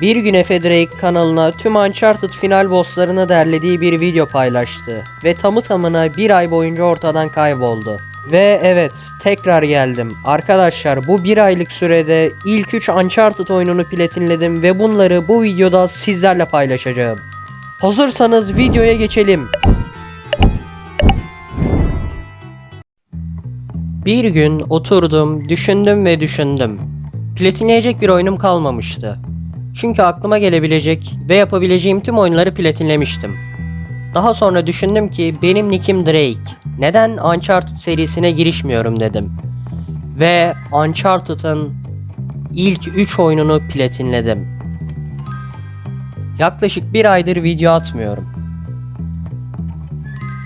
Bir gün Efe Drake kanalına tüm Uncharted final bosslarını derlediği bir video paylaştı ve tamı tamına bir ay boyunca ortadan kayboldu. Ve evet tekrar geldim. Arkadaşlar bu bir aylık sürede ilk 3 Uncharted oyununu platinledim ve bunları bu videoda sizlerle paylaşacağım. Hazırsanız videoya geçelim. Bir gün oturdum, düşündüm ve düşündüm. Platinleyecek bir oyunum kalmamıştı. Çünkü aklıma gelebilecek ve yapabileceğim tüm oyunları platinlemiştim. Daha sonra düşündüm ki benim nickim Drake. Neden Uncharted serisine girişmiyorum dedim. Ve Uncharted'ın ilk 3 oyununu platinledim. Yaklaşık bir aydır video atmıyorum.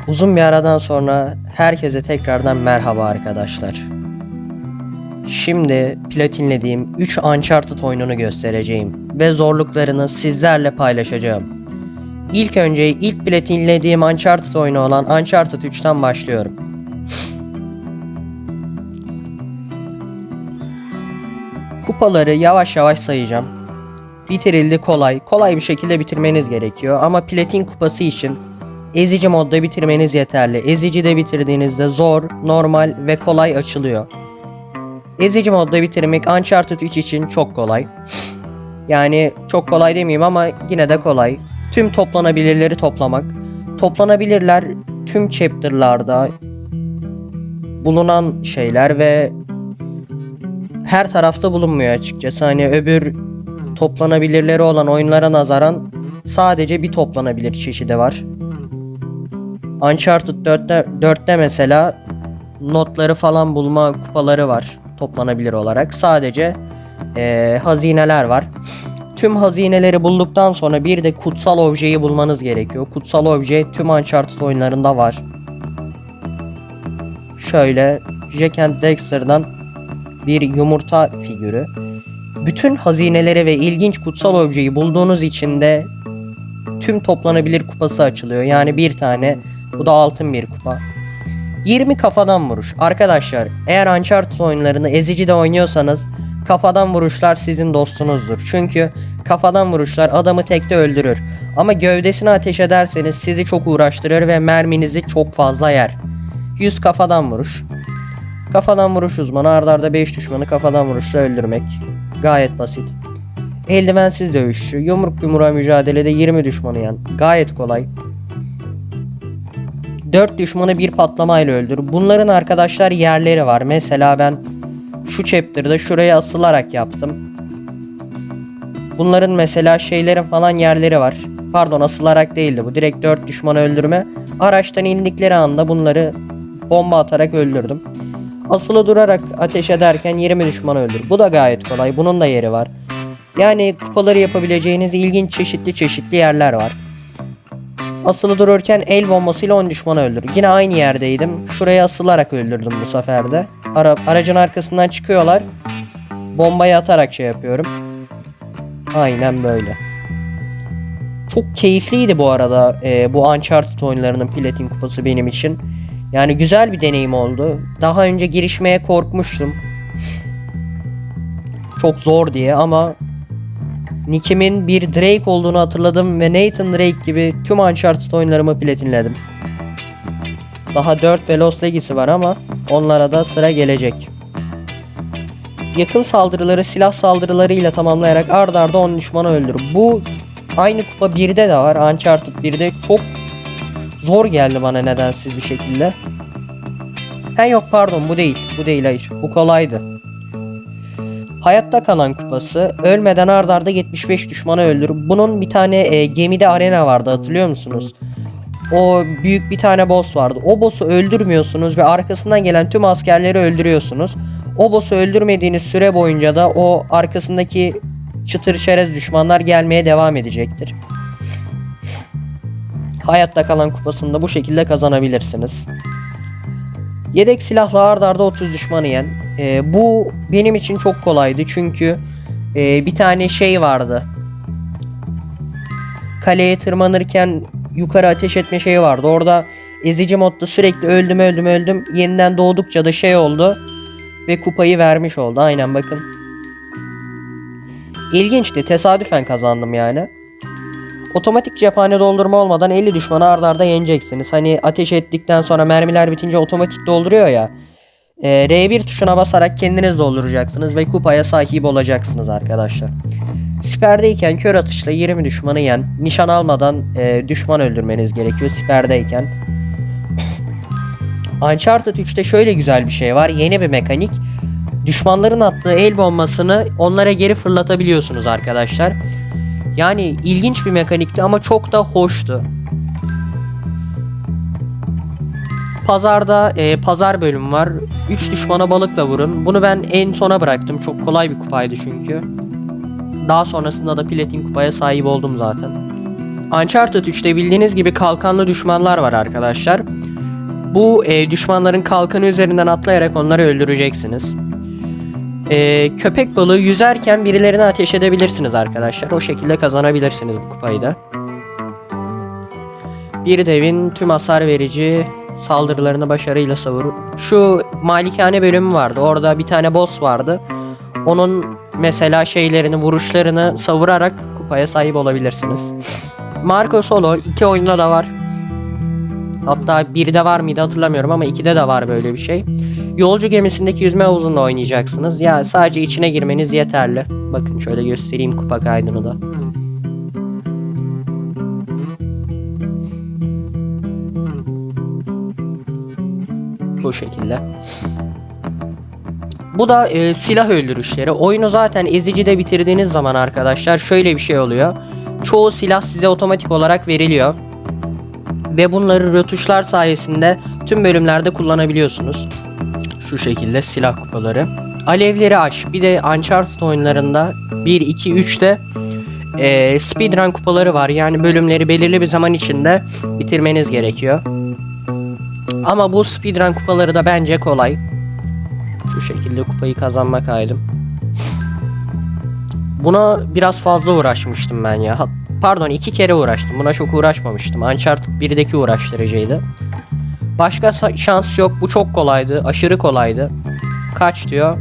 Uzun bir aradan sonra herkese tekrardan merhaba arkadaşlar. Şimdi platinlediğim 3 Uncharted oyununu göstereceğim ve zorluklarını sizlerle paylaşacağım. İlk önce ilk platinlediğim Uncharted oyunu olan Uncharted 3'ten başlıyorum. Kupaları yavaş yavaş sayacağım. Bitirildi kolay. Kolay bir şekilde bitirmeniz gerekiyor ama platin kupası için ezici modda bitirmeniz yeterli. Ezici de bitirdiğinizde zor, normal ve kolay açılıyor. Ezici modda bitirmek Uncharted 3 için çok kolay. Yani çok kolay demeyeyim ama yine de kolay. Tüm toplanabilirleri toplamak. Toplanabilirler tüm chapter'larda bulunan şeyler ve her tarafta bulunmuyor açıkçası. Hani öbür toplanabilirleri olan oyunlara nazaran sadece bir toplanabilir çeşidi var. Uncharted 4'te, 4'te mesela notları falan bulma kupaları var toplanabilir olarak. Sadece eee, hazineler var. Tüm hazineleri bulduktan sonra bir de kutsal objeyi bulmanız gerekiyor. Kutsal obje tüm Uncharted oyunlarında var. Şöyle Jack and Dexter'dan bir yumurta figürü. Bütün hazineleri ve ilginç kutsal objeyi bulduğunuz için de tüm toplanabilir kupası açılıyor. Yani bir tane. Bu da altın bir kupa. 20 kafadan vuruş. Arkadaşlar eğer Uncharted oyunlarını ezici de oynuyorsanız kafadan vuruşlar sizin dostunuzdur. Çünkü kafadan vuruşlar adamı tekte öldürür. Ama gövdesine ateş ederseniz sizi çok uğraştırır ve merminizi çok fazla yer. 100 kafadan vuruş. Kafadan vuruş uzmanı ardarda arda 5 düşmanı kafadan vuruşla öldürmek. Gayet basit. Eldivensiz dövüşçü, yumruk yumruğa mücadelede 20 düşmanı yen. Gayet kolay. 4 düşmanı bir patlamayla öldür. Bunların arkadaşlar yerleri var. Mesela ben şu chapter'da şuraya asılarak yaptım. Bunların mesela şeylerin falan yerleri var. Pardon asılarak değildi bu. Direkt 4 düşmanı öldürme. Araçtan indikleri anda bunları bomba atarak öldürdüm. Asılı durarak ateş ederken 20 düşmanı öldür. Bu da gayet kolay. Bunun da yeri var. Yani kupaları yapabileceğiniz ilginç çeşitli çeşitli yerler var. Asılı dururken el bombasıyla 10 düşmanı öldür. Yine aynı yerdeydim. Şuraya asılarak öldürdüm bu sefer de. Ara, aracın arkasından çıkıyorlar. Bombayı atarak şey yapıyorum. Aynen böyle. Çok keyifliydi bu arada e, bu Uncharted oyunlarının Platin kupası benim için. Yani güzel bir deneyim oldu. Daha önce girişmeye korkmuştum. Çok zor diye ama Nick'imin bir Drake olduğunu hatırladım ve Nathan Drake gibi tüm Uncharted oyunlarımı platinledim. Daha 4 ve Lost Legacy var ama onlara da sıra gelecek. Yakın saldırıları silah saldırılarıyla tamamlayarak ard arda 10 düşmanı öldür. Bu aynı kupa 1'de de var. Uncharted 1'de çok zor geldi bana nedensiz bir şekilde. He yok pardon bu değil. Bu değil hayır. Bu kolaydı. Hayatta kalan kupası ölmeden ardarda arda 75 düşmanı öldür. Bunun bir tane e, gemide arena vardı hatırlıyor musunuz? O büyük bir tane boss vardı. O boss'u öldürmüyorsunuz ve arkasından gelen tüm askerleri öldürüyorsunuz. O boss'u öldürmediğiniz süre boyunca da o arkasındaki çıtır çerez düşmanlar gelmeye devam edecektir. Hayatta kalan kupasını da bu şekilde kazanabilirsiniz. Yedek silahla ardarda arda 30 düşmanı yen. Ee, bu benim için çok kolaydı çünkü e, bir tane şey vardı. Kaleye tırmanırken yukarı ateş etme şeyi vardı. Orada ezici modda sürekli öldüm öldüm öldüm. Yeniden doğdukça da şey oldu. Ve kupayı vermiş oldu. Aynen bakın. İlginçti. Tesadüfen kazandım yani. Otomatik cephane doldurma olmadan 50 düşmanı ardarda arda yeneceksiniz. Hani ateş ettikten sonra mermiler bitince otomatik dolduruyor ya. Ee, R1 tuşuna basarak kendiniz dolduracaksınız ve kupaya sahip olacaksınız arkadaşlar. Siperdeyken kör atışla 20 düşmanı yen. Nişan almadan e, düşman öldürmeniz gerekiyor siperdeyken. Uncharted 3'te şöyle güzel bir şey var. Yeni bir mekanik. Düşmanların attığı el bombasını onlara geri fırlatabiliyorsunuz arkadaşlar. Yani ilginç bir mekanikti ama çok da hoştu. Pazarda e, pazar bölümü var. 3 düşmana balıkla vurun. Bunu ben en sona bıraktım. Çok kolay bir kupaydı çünkü. Daha sonrasında da platin kupaya sahip oldum zaten. Uncharted 3'te bildiğiniz gibi kalkanlı düşmanlar var arkadaşlar. Bu e, düşmanların kalkanı üzerinden atlayarak onları öldüreceksiniz. E, köpek balığı yüzerken birilerine ateş edebilirsiniz arkadaşlar. O şekilde kazanabilirsiniz bu kupayı da. Bir devin tüm hasar verici saldırılarını başarıyla savur. Şu malikane bölümü vardı. Orada bir tane boss vardı. Onun mesela şeylerini, vuruşlarını savurarak kupaya sahip olabilirsiniz. Marco Solo iki oyunda da var. Hatta birde var mıydı hatırlamıyorum ama ikide de var böyle bir şey. Yolcu gemisindeki yüzme havuzunda oynayacaksınız. Ya sadece içine girmeniz yeterli. Bakın şöyle göstereyim kupa kaydını da. Bu şekilde. Bu da e, silah öldürüşleri. Oyunu zaten ezicide bitirdiğiniz zaman arkadaşlar şöyle bir şey oluyor. Çoğu silah size otomatik olarak veriliyor. Ve bunları rötuşlar sayesinde tüm bölümlerde kullanabiliyorsunuz. Şu şekilde silah kupaları. Alevleri aç. Bir de Uncharted oyunlarında 1, 2, 3'te e, speedrun kupaları var. Yani bölümleri belirli bir zaman içinde bitirmeniz gerekiyor. Ama bu speedrun kupaları da bence kolay. Şu şekilde kupayı kazanmak haydım. Buna biraz fazla uğraşmıştım ben ya. Pardon iki kere uğraştım. Buna çok uğraşmamıştım. Uncharted 1'deki uğraştırıcıydı. Başka şans yok. Bu çok kolaydı. Aşırı kolaydı. Kaç diyor?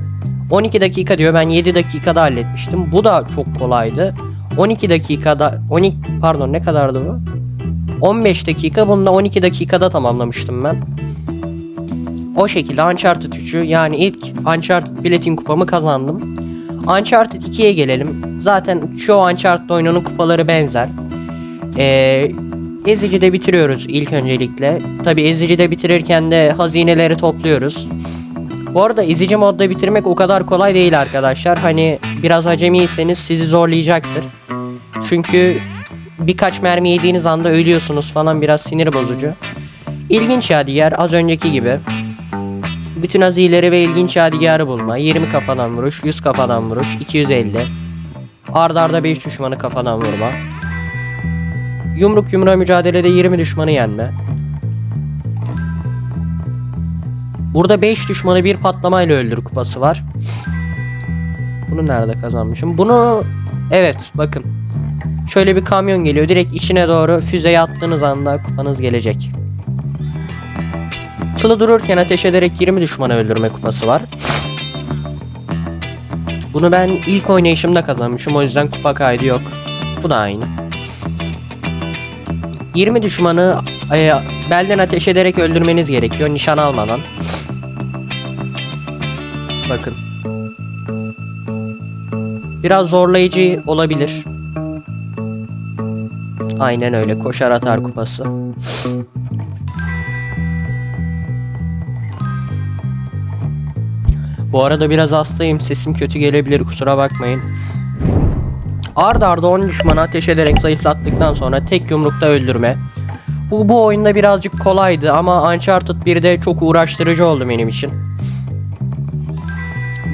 12 dakika diyor. Ben 7 dakikada halletmiştim. Bu da çok kolaydı. 12 dakikada 12 pardon ne kadardı bu? 15 dakika bunu da 12 dakikada tamamlamıştım ben. O şekilde Uncharted 3'ü yani ilk Uncharted Platin kupamı kazandım. Uncharted 2'ye gelelim. Zaten çoğu Uncharted oyununun kupaları benzer. Ee, Ezici'de bitiriyoruz ilk öncelikle. Tabi Ezici'de bitirirken de hazineleri topluyoruz. Bu arada Ezici modda bitirmek o kadar kolay değil arkadaşlar. Hani biraz acemiyseniz sizi zorlayacaktır. Çünkü birkaç mermi yediğiniz anda ölüyorsunuz falan biraz sinir bozucu. İlginç yadigar az önceki gibi. Bütün hazineleri ve ilginç yadigarı bulma. 20 kafadan vuruş, 100 kafadan vuruş, 250. Arda arda 5 düşmanı kafadan vurma. Yumruk yumruğa mücadelede 20 düşmanı yenme. Burada 5 düşmanı bir patlamayla öldür kupası var. Bunu nerede kazanmışım? Bunu evet bakın. Şöyle bir kamyon geliyor. Direkt içine doğru füzeyi attığınız anda kupanız gelecek. Sılı dururken ateş ederek 20 düşmanı öldürme kupası var. Bunu ben ilk oynayışımda kazanmışım o yüzden kupa kaydı yok. Bu da aynı. 20 düşmanı e, belden ateş ederek öldürmeniz gerekiyor nişan almadan. Bakın. Biraz zorlayıcı olabilir. Aynen öyle koşar atar kupası. Bu arada biraz hastayım. Sesim kötü gelebilir. Kusura bakmayın. Arda arda 10 düşmanı ateş ederek zayıflattıktan sonra tek yumrukta öldürme. Bu, bu oyunda birazcık kolaydı ama Uncharted 1'de çok uğraştırıcı oldu benim için.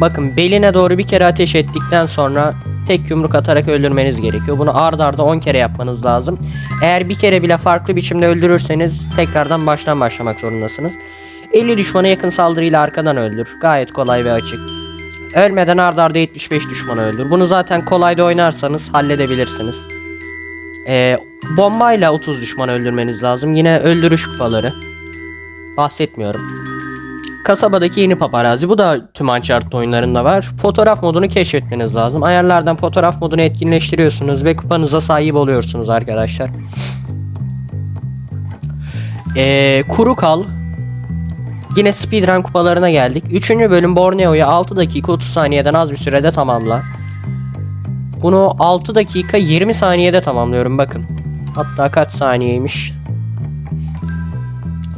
Bakın beline doğru bir kere ateş ettikten sonra tek yumruk atarak öldürmeniz gerekiyor. Bunu arda arda 10 kere yapmanız lazım. Eğer bir kere bile farklı biçimde öldürürseniz tekrardan baştan başlamak zorundasınız. 50 düşmana yakın saldırıyla arkadan öldür. Gayet kolay ve açık. Ölmeden arda arda 75 düşmanı öldür. Bunu zaten kolayda oynarsanız halledebilirsiniz. Ee, bombayla 30 düşman öldürmeniz lazım. Yine öldürüş kupaları. Bahsetmiyorum. Kasabadaki yeni paparazi. Bu da tüm Uncharted oyunlarında var. Fotoğraf modunu keşfetmeniz lazım. Ayarlardan fotoğraf modunu etkinleştiriyorsunuz ve kupanıza sahip oluyorsunuz arkadaşlar. Ee, kuru kal. Yine speedrun kupalarına geldik. Üçüncü bölüm Borneo'yu 6 dakika 30 saniyeden az bir sürede tamamla. Bunu 6 dakika 20 saniyede tamamlıyorum bakın. Hatta kaç saniyeymiş?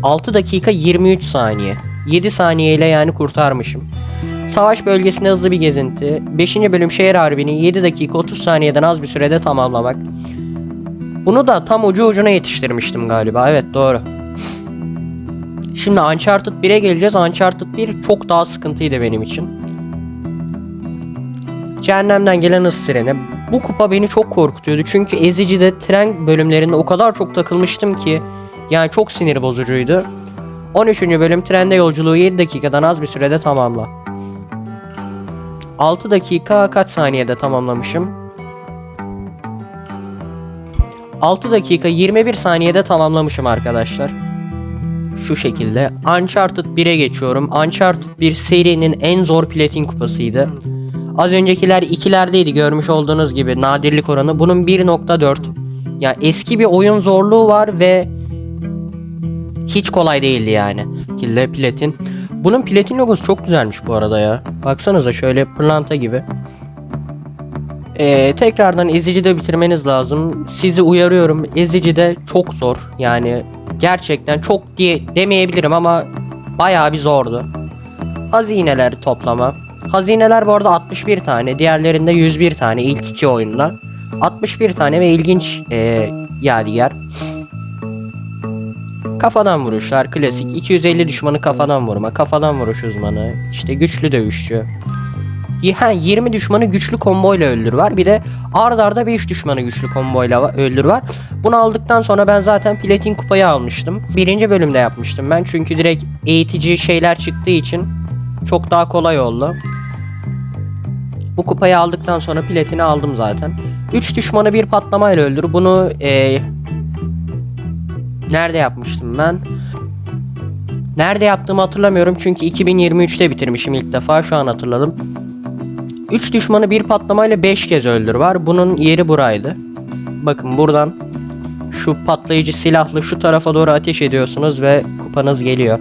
6 dakika 23 saniye. 7 saniyeyle yani kurtarmışım. Savaş bölgesinde hızlı bir gezinti. 5. bölüm şehir harbini 7 dakika 30 saniyeden az bir sürede tamamlamak. Bunu da tam ucu ucuna yetiştirmiştim galiba. Evet doğru. Şimdi Uncharted 1'e geleceğiz. Uncharted 1 çok daha sıkıntıydı benim için. Cehennemden gelen hız treni. Bu kupa beni çok korkutuyordu. Çünkü ezicide tren bölümlerinde o kadar çok takılmıştım ki yani çok sinir bozucuydu. 13. bölüm trende yolculuğu 7 dakikadan az bir sürede tamamla. 6 dakika kaç saniyede tamamlamışım? 6 dakika 21 saniyede tamamlamışım arkadaşlar. Şu şekilde Uncharted 1'e geçiyorum. Uncharted 1 serinin en zor platin kupasıydı. Az öncekiler ikilerdeydi görmüş olduğunuz gibi nadirlik oranı. Bunun 1.4. Ya eski bir oyun zorluğu var ve hiç kolay değildi yani. Kille platin. Bunun platin logosu çok güzelmiş bu arada ya. Baksanıza şöyle pırlanta gibi. Ee, tekrardan ezicide bitirmeniz lazım. Sizi uyarıyorum. Ezicide çok zor. Yani gerçekten çok diye demeyebilirim ama bayağı bir zordu. Hazineler toplama. Hazineler bu arada 61 tane. Diğerlerinde 101 tane ilk iki oyunda. 61 tane ve ilginç e, yadigar. Kafadan vuruşlar klasik. 250 düşmanı kafadan vurma kafadan vuruş uzmanı. İşte güçlü dövüşçü. Ha, 20 düşmanı güçlü komboyla öldür var. Bir de ard arda 5 düşmanı güçlü komboyla öldür var. Bunu aldıktan sonra ben zaten platin kupayı almıştım. Birinci bölümde yapmıştım ben. Çünkü direkt eğitici şeyler çıktığı için çok daha kolay oldu. Bu kupayı aldıktan sonra platini aldım zaten. 3 düşmanı bir patlamayla öldür. Bunu e, Nerede yapmıştım ben? Nerede yaptığımı hatırlamıyorum çünkü 2023'te bitirmişim ilk defa şu an hatırladım. 3 düşmanı bir patlamayla 5 kez öldür var. Bunun yeri buraydı. Bakın buradan şu patlayıcı silahlı şu tarafa doğru ateş ediyorsunuz ve kupanız geliyor.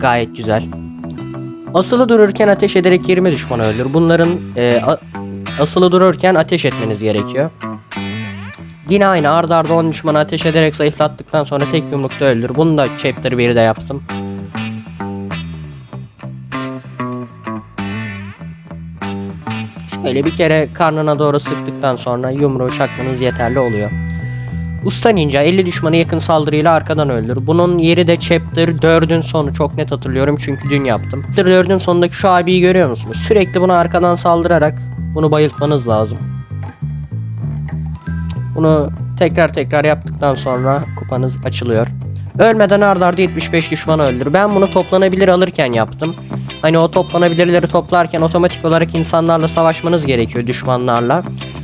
Gayet güzel. Asılı dururken ateş ederek 20 düşman öldür. Bunların e, asılı dururken ateş etmeniz gerekiyor. Yine aynı arda arda 10 düşmanı ateş ederek zayıflattıktan sonra tek yumrukta öldür. Bunu da chapter 1'de yaptım. Şöyle bir kere karnına doğru sıktıktan sonra yumruğu çakmanız yeterli oluyor. Usta Ninja 50 düşmanı yakın saldırıyla arkadan öldür. Bunun yeri de Chapter 4'ün sonu çok net hatırlıyorum çünkü dün yaptım. Chapter 4'ün sonundaki şu abiyi görüyor musunuz? Sürekli bunu arkadan saldırarak bunu bayıltmanız lazım. Bunu tekrar tekrar yaptıktan sonra kupanız açılıyor. Ölmeden ardarda arda 75 düşmanı öldür. Ben bunu toplanabilir alırken yaptım. Hani o toplanabilirleri toplarken otomatik olarak insanlarla savaşmanız gerekiyor düşmanlarla.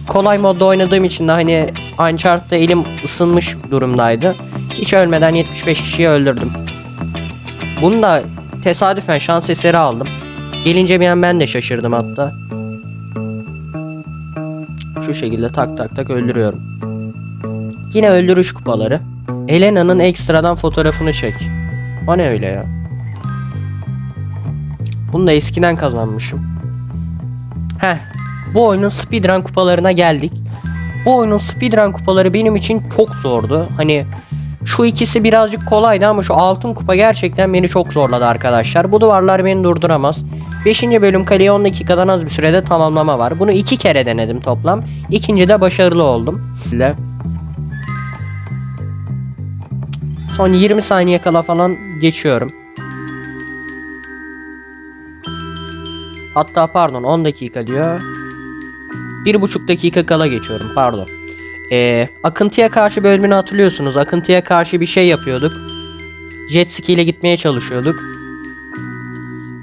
Kolay modda oynadığım için de hani Uncharted'da elim ısınmış durumdaydı. Hiç ölmeden 75 kişiyi öldürdüm. Bunu da tesadüfen şans eseri aldım. Gelince bir an ben de şaşırdım hatta. Şu şekilde tak tak tak öldürüyorum. Yine öldürüş kupaları. Elena'nın ekstradan fotoğrafını çek. O ne öyle ya? Bunu da eskiden kazanmışım. Heh. Bu oyunun speedrun kupalarına geldik. Bu oyunun speedrun kupaları benim için çok zordu. Hani şu ikisi birazcık kolaydı ama şu altın kupa gerçekten beni çok zorladı arkadaşlar. Bu duvarlar beni durduramaz. 5. bölüm kaleyi 10 dakikadan az bir sürede tamamlama var. Bunu iki kere denedim toplam. İkinci de başarılı oldum. Son 20 saniye kala falan geçiyorum. Hatta pardon 10 dakika diyor. Bir buçuk dakika kala geçiyorum pardon. Ee, akıntıya karşı bölümünü hatırlıyorsunuz. Akıntıya karşı bir şey yapıyorduk. Jet ski ile gitmeye çalışıyorduk.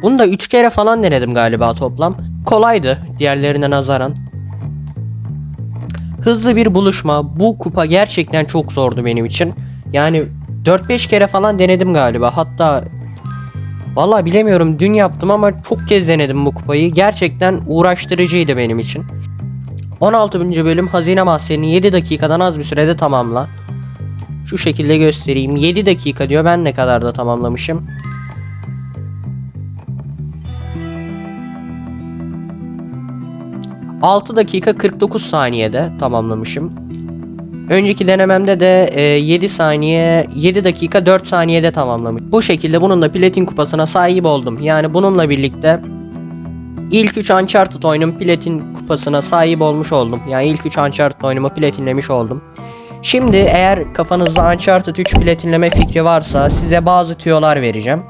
Bunu da 3 kere falan denedim galiba toplam. Kolaydı diğerlerine nazaran. Hızlı bir buluşma. Bu kupa gerçekten çok zordu benim için. Yani 4-5 kere falan denedim galiba. Hatta Vallahi bilemiyorum dün yaptım ama çok kez denedim bu kupayı. Gerçekten uğraştırıcıydı benim için. 16. bölüm Hazine Mahzeni 7 dakikadan az bir sürede tamamla. Şu şekilde göstereyim. 7 dakika diyor. Ben ne kadar da tamamlamışım. ...6 dakika 49 saniyede tamamlamışım. Önceki denememde de e, 7 saniye 7 dakika 4 saniyede tamamlamış. Bu şekilde bununla platin kupasına sahip oldum. Yani bununla birlikte ilk 3 Uncharted oyunun platin kupasına sahip olmuş oldum. Yani ilk 3 Uncharted oyunumu platinlemiş oldum. Şimdi eğer kafanızda Uncharted 3 platinleme fikri varsa size bazı tüyolar vereceğim.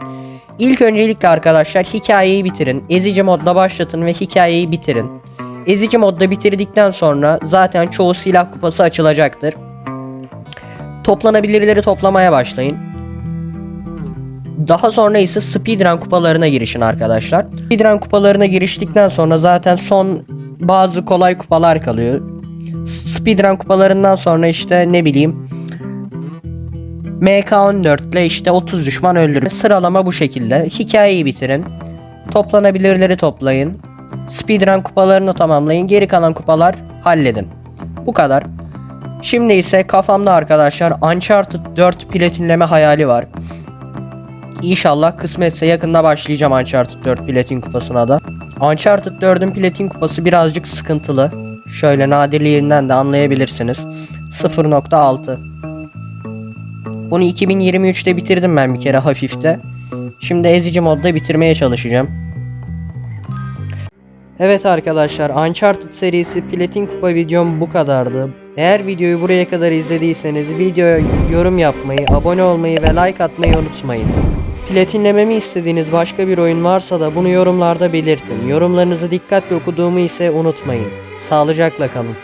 İlk öncelikle arkadaşlar hikayeyi bitirin. Ezici modda başlatın ve hikayeyi bitirin. Ezici modda bitirdikten sonra zaten çoğu silah kupası açılacaktır. Toplanabilirleri toplamaya başlayın. Daha sonra ise speedrun kupalarına girişin arkadaşlar. Speedrun kupalarına giriştikten sonra zaten son bazı kolay kupalar kalıyor. Speedrun kupalarından sonra işte ne bileyim MK14 ile işte 30 düşman öldürün. Sıralama bu şekilde. Hikayeyi bitirin. Toplanabilirleri toplayın. Speedrun kupalarını tamamlayın. Geri kalan kupalar halledin. Bu kadar. Şimdi ise kafamda arkadaşlar Uncharted 4 platinleme hayali var. İnşallah kısmetse yakında başlayacağım Uncharted 4 platin kupasına da. Uncharted 4'ün platin kupası birazcık sıkıntılı. Şöyle nadirliğinden de anlayabilirsiniz. 0.6 Bunu 2023'te bitirdim ben bir kere hafifte. Şimdi ezici modda bitirmeye çalışacağım. Evet arkadaşlar Uncharted serisi Platin Kupa videom bu kadardı. Eğer videoyu buraya kadar izlediyseniz videoya yorum yapmayı, abone olmayı ve like atmayı unutmayın. Platinlememi istediğiniz başka bir oyun varsa da bunu yorumlarda belirtin. Yorumlarınızı dikkatle okuduğumu ise unutmayın. Sağlıcakla kalın.